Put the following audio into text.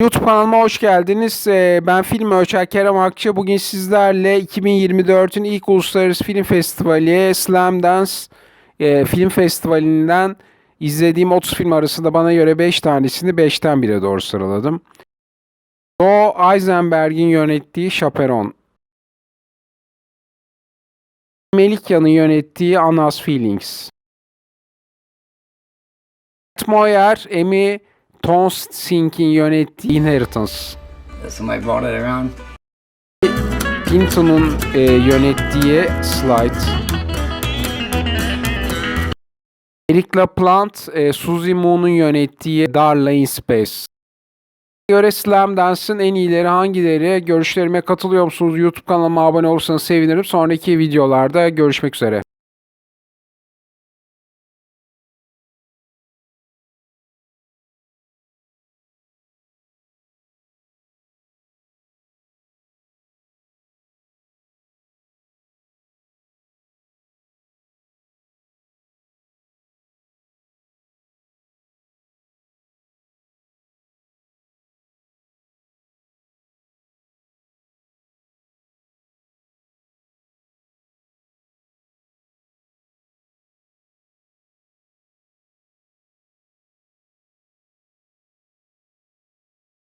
YouTube kanalıma hoş geldiniz. Ee, Ben film ölçer Kerem Akça. Bugün sizlerle 2024'ün ilk Uluslararası Film Festivali Slam Dance e, Film Festivali'nden izlediğim 30 film arasında bana göre 5 tanesini 5'ten 1'e doğru sıraladım. Joe Eisenberg'in yönettiği Chaperon. Melikya'nın yönettiği Anna's Feelings. Moyer, Amy Tonsink'in yönettiği Inheritance. Somebody brought it around. Pinto'nun e, yönettiği Slide. Eric LaPlante, e, Suzy Moon'un yönettiği Darla in Space. göre Slam Dance'ın en iyileri hangileri? Görüşlerime katılıyor musunuz? YouTube kanalıma abone olursanız sevinirim. Sonraki videolarda görüşmek üzere.